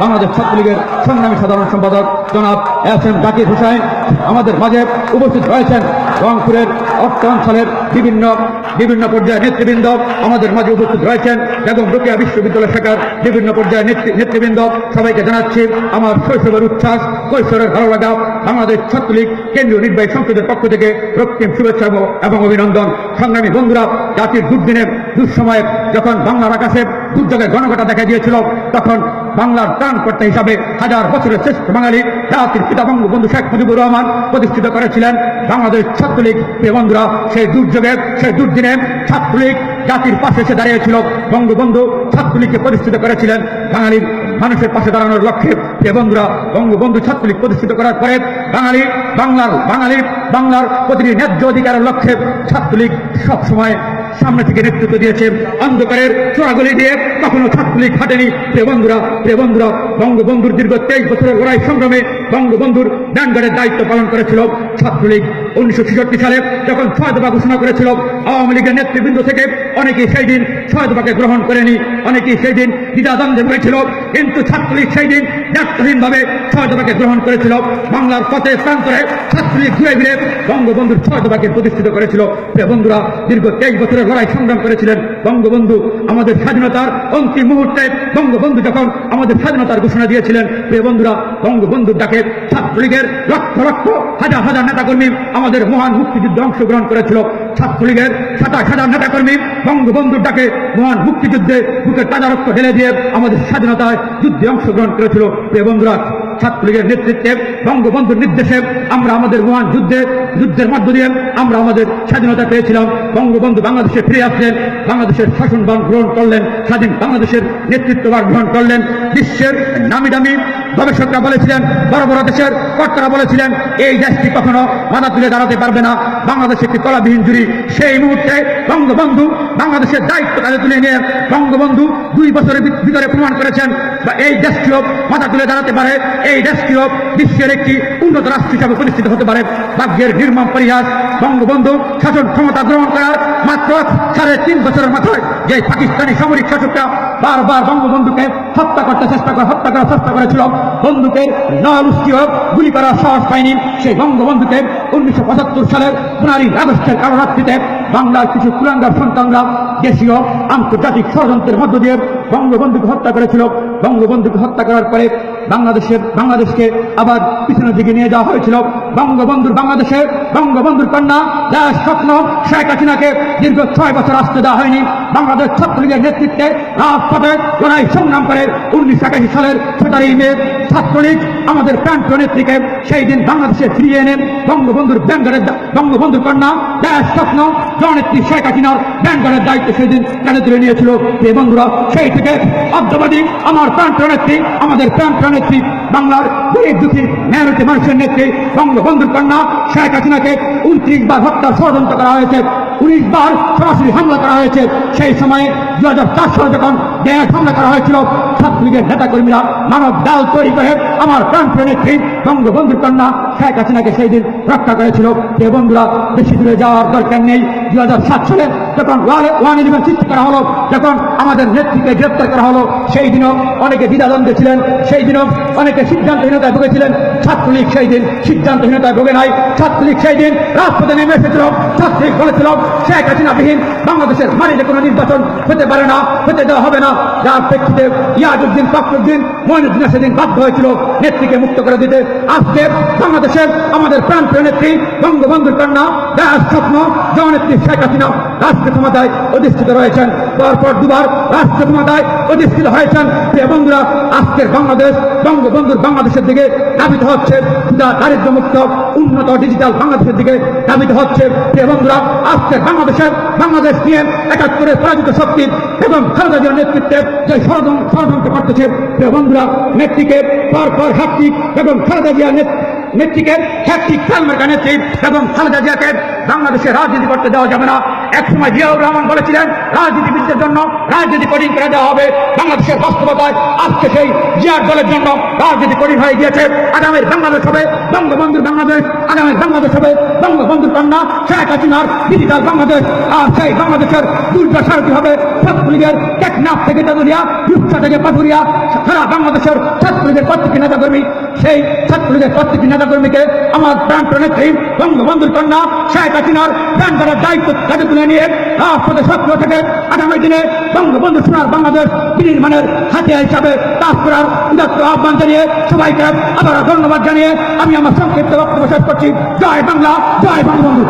বাংলাদেশ ছাত্রলীগের সংগ্রামী সাধারণ সম্পাদক জনাব এস এম জাকির হুসাইন। আমাদের মাঝে উপস্থিত রয়েছেন রংপুরের অর্থ অঞ্চলের বিভিন্ন বিভিন্ন পর্যায়ের নেতৃবৃন্দ। আমাদের মাঝে উপস্থিত রয়েছেন এবং রোকেয়া বিশ্ববিদ্যালয় শাখার বিভিন্ন পর্যায়ের নেতৃ- নেতৃবৃন্দ। সবাইকে জানাচ্ছি আমার শৈশবের উচ্ছ্বাস, কৈশোরের ভালো লাগা বাংলাদেশ ছাত্রলীগ কেন্দ্রীয় নির্বাহী সংসদের পক্ষ থেকে রক্তিম শুভেচ্ছা এবং- অভিনন্দন। সংগ্রামী বন্ধুরা জাতির দুর্দিনের দুঃসময়ে যখন বাংলার আকাশে দুর্যোগের গণঘটা দেখা দিয়েছিল, তখন বাংলার ত্রাণকর্তা হিসাবে হাজার বছরের শ্রেষ্ঠ বাঙালি জাতির পিতা বঙ্গবন্ধু শেখ মুজিবুর রহমান প্রতিষ্ঠিত করেছিলেন। বাংলাদেশ ছাত্রলীগ। প্রিয় বন্ধুরা, সেই দুর্যোগে, সেই দুর্দিনে ছাত্রলীগ জাতির পাশে এসে দাঁড়িয়েছিল। বঙ্গবন্ধু ছাত্রলীগকে প্রতিষ্ঠিত করেছিলেন। বাঙালির মানুষের পাশে দাঁড়ানোর লক্ষ্যে যে বন্ধুরা, বঙ্গবন্ধু ছাত্রলীগ প্রতিষ্ঠিত করার পরে বাঙালি, বাংলার, বাঙালির, বাংলার প্রতিটি ন্যায্য অধিকারের লক্ষ্যে ছাত্রলীগ সবসময় সামনে থেকে নেতৃত্ব দিয়েছে অন্ধকারের চোরাগুলি দিয়ে কখনো ছাত্রলীগ হাঁটেনি প্রিয় বন্ধুরা প্রিয় বন্ধুরা, বঙ্গবন্ধুর দীর্ঘ তেইশ বছরের লড়াই সংগ্রামে বঙ্গবন্ধুর ব্যান্ডারের দায়িত্ব পালন করেছিল ছাত্রলীগ। উনিশশো ছেষট্টি সালে যখন ছয় দফা ঘোষণা করেছিল, আওয়ামী লীগের নেতৃবৃন্দ থেকে অনেকেই সেই দিন ছয় দফাকে গ্রহণ করেনি, অনেকেই সেই দিন দ্বিধাদ্বন্দ্বে হয়েছিল কিন্তু ছাত্রলীগ সেই দিন ব্যর্থহীনভাবে ছয় দফাকে গ্রহণ করেছিল। বাংলার পথে প্রান্তরে ছাত্রলীগ ঘুরে ঘুরে বঙ্গবন্ধুর ছয় দফাকে প্রতিষ্ঠিত করেছিল। বন্ধুরা, দীর্ঘ তেইশ বছরের লড়াই সংগ্রাম করেছিলেন বঙ্গবন্ধু। আমাদের স্বাধীনতার অন্তিম মুহূর্তে বঙ্গবন্ধু যখন আমাদের স্বাধীনতার ঘোষণা দিয়েছিলেন, প্রিয় বন্ধুরা, বঙ্গবন্ধুর ডাকে ছাত্রলীগের লক্ষ লক্ষ হাজার হাজার নেতাকর্মী আমাদের মহান মুক্তিযুদ্ধে অংশগ্রহণ করেছিল। ছাত্রলীগের সাতাশ হাজার নেতাকর্মী বঙ্গবন্ধুর ডাকে মহান মুক্তিযুদ্ধে বুকের তাজা রক্ত ঢেলে দিয়ে আমাদের স্বাধীনতায় যুদ্ধে অংশগ্রহণ করেছিল। প্রিয় বন্ধুরা ছাত্রলীগের নেতৃত্বে, বঙ্গবন্ধুর নির্দেশে আমরা আমাদের মহান যুদ্ধে, যুদ্ধের মধ্য দিয়ে আমরা আমাদের স্বাধীনতা পেয়েছিলাম। বঙ্গবন্ধু বাংলাদেশে ফিরে আসলেন, বাংলাদেশের শাসনবান গ্রহণ করলেন, স্বাধীন বাংলাদেশের নেতৃত্ববার গ্রহণ করলেন। বিশ্বের নামি দামি গবেষকরা বলেছিলেন, বড় বড় দেশের কর্তারা বলেছিলেন, এই দেশটি কখনো মাথা তুলে দাঁড়াতে পারবে না। বাংলাদেশ একটি কলাবিহীন জুড়ি। সেই মুহূর্তে বঙ্গবন্ধু বাংলাদেশের দায়িত্ব কাজে তুলে নিয়ে বঙ্গবন্ধু দুই বছরের ভিতরে প্রমাণ করেছেন বা এই দেশটিও মাথা তুলে দাঁড়াতে পারে। এই দেশটিও বিশ্বের একটি উন্নত রাষ্ট্র হিসাবে প্রতিষ্ঠিত হতে পারে। ভাগ্যের নির্মম পরিহাস, বঙ্গবন্ধু শাসন ক্ষমতা গ্রহণ করার মাত্র সাড়ে তিন বছরের মাথায় যে পাকিস্তানি সামরিক শাসকরা বারবার বঙ্গবন্ধুকে হত্যা করতে চেষ্টা করে, হত্যা করার চেষ্টা করেছিল। বন্দুকের নল উস্কিও গুলি করার সাহস পায়নি। সেই বঙ্গবন্ধুকে উনিশশো পঁচাত্তর সালের পনেরোই আগস্টের কালরাত্রিতে বাংলার কিছু কুলাঙ্গার সন্তানরা দেশীয় আন্তর্জাতিক ষড়যন্ত্রের মধ্য দিয়ে বঙ্গবন্ধুকে হত্যা করেছিল। বঙ্গবন্ধুকে হত্যা করার পরে বাংলাদেশের, বাংলাদেশকে আবার পিছনের দিকে নিয়ে যাওয়া হয়েছিল। বঙ্গবন্ধুর বাংলাদেশে, বঙ্গবন্ধুর কন্যা যার স্বপ্ন শেখ হাসিনাকে দীর্ঘ ছয় বছর আসতে দেওয়া হয়নি। বাংলাদেশ ছাত্রলীগের নেতৃত্বে রাজপথে লড়াই সংগ্রাম করে উনিশশো একাশি সালের সতেরোই মে ছাত্রলীগ আমাদের প্রান্ত নেত্রীকে সেই দিন বাংলাদেশে ফিরিয়ে এনে বঙ্গবন্ধুর ব্যাঙ্গারের বঙ্গবন্ধুর কন্যা যার স্বপ্ন জননেত্রী শেখ হাসিনার ব্যাঙ্গারের দায়িত্ব সেই দিন কানে তুলে নিয়েছিল। বন্ধুরা, সেই থেকে অদ্যবাদী আমার প্রান্ত নেত্রী, আমাদের প্রান্ত নেত্রী বাংলার গরিব দুঃখী মেহনতি মানুষের নেত্রী বঙ্গবন্ধুর কন্যা শেখ হাসিনাকে উনত্রিশ বার হত্যার ষড়যন্ত্র করা হয়েছে, উনিশ বার সরাসরি হামলা করা হয়েছে। সেই সময়ে দু হাজার চার সালে যখন গ্যাস হামলা করা হয়েছিল, ছাত্রলীগের নেতাকর্মীরা মানব ডাল তৈরি করে আমার প্রান্তীয় নেত্রী বঙ্গবন্ধুর কন্যা শেখ হাসিনাকে সেই দিন রক্ষা করেছিল। যে বন্ধুরা, বেশি দূরে যাওয়ার দরকার নেই। দু হাজার সাত সালে যখন ওয়ান ইলেভেন সৃষ্টি করা হলো, যখন আমাদের নেত্রীকে গ্রেপ্তার করা হলো, সেই দিনও অনেকে দ্বিধাদ্বন্দ্বে ছিলেন, সেই দিনও অনেকে সিদ্ধান্তহীনতায় ভুগেছিলেন। ছাত্রলীগ সেই দিন সিদ্ধান্তহীনতায় ভোগে নাই। ছাত্রলীগ সেই দিন রাজপথে নেমে এসেছিল, ছাত্রলীগ বলেছিল, শেখ হাসিনাবিহীন বাংলাদেশের মাটিতে কোনো নির্বাচন হতে পারে না, হতে দেওয়া হবে না। যার প্রেক্ষিতে ইয়াজউদ্দিন ফখরুদ্দিন সেদিন বাধ্য হয়েছিল নেত্রীকে মুক্ত করে দিতে। আজকে বাংলাদেশের আমাদের প্রান্তীয় নেত্রী বঙ্গবন্ধুর কন্যা দেশ স্বপ্ন, জননেত্রী শেখ হাসিনা। রাষ্ট্র ক্ষমতায় অধিষ্ঠিত রয়েছেন। পরপর দুবার রাষ্ট্র ক্ষমতায় অধিষ্ঠিত হয়েছেন। বন্ধুরা, আজকের বাংলাদেশ বঙ্গবন্ধুর বাংলাদেশের দিকে ধাবিত হচ্ছে। সুদা দারিদ্র্যমুক্ত, উন্নত ডিজিটাল বাংলাদেশের দিকে ধাবিত হচ্ছে। বন্ধুরা, আজকের বাংলাদেশের বাংলাদেশ নিয়ে একাত্তরের পরাজিত শক্তি এবং খালেদা নেতৃত্বে যে ষড়যন্ত্র করতেছে বন্ধুরা, নেত্রীকে পরপর হ্যাপটিক এবং খালেদা জিয়ার নেত্রীকে হ্যাপটিক সালমার্কা নেত্রী এবং খালেদা জিয়াকে বাংলাদেশে রাজনীতি করতে দেওয়া যাবে না। একসময় জিয়াউর রহমান বলেছিলেন, রাজনীতিবিদদের জন্য রাজনীতি কঠিন করে দেওয়া হবে। বাংলাদেশের বাস্তবতায় আজকে সেই জিয়ার দলের জন্য রাজনীতি কঠিন হয়ে গিয়েছে। আগামীর বাংলাদেশ হবে বঙ্গবন্ধুর বাংলাদেশ, আগামীর বাংলাদেশ হবে বঙ্গবন্ধুর কন্যা শেখ হাসিনার ডিজিটাল বাংলাদেশ। আর সেই বাংলাদেশের দুর্দশারতি হবে ছাত্রলীগের টেকনাফ থেকে তেতুলিয়া রূপসা থেকে পাথুরিয়া, সারা বাংলাদেশের ছাত্র প্রত্যেকটি নেতাকর্মী, সেই ছাত্রলীগের প্রত্যেকটি নেতাকর্মীকে আমার প্রাণ নেত্রী বঙ্গবন্ধুর কন্যা শেখ হাসিনার প্রাণ করার দায়িত্ব কাজে তুলে নিয়ে রাষ্ট্রপতি সক্রিয় থেকে আগামী দিনে বঙ্গবন্ধু সোনার বাংলাদেশ বিনির্মাণের হাতিয়ার হিসাবে কাজ করার উদাত্ত আহ্বান জানিয়ে সবাইকে আবার ধন্যবাদ জানিয়ে আমি আমার সংক্ষিপ্ত বক্তব্য শেষ করছি। জয় বাংলা, জয় বঙ্গবন্ধু।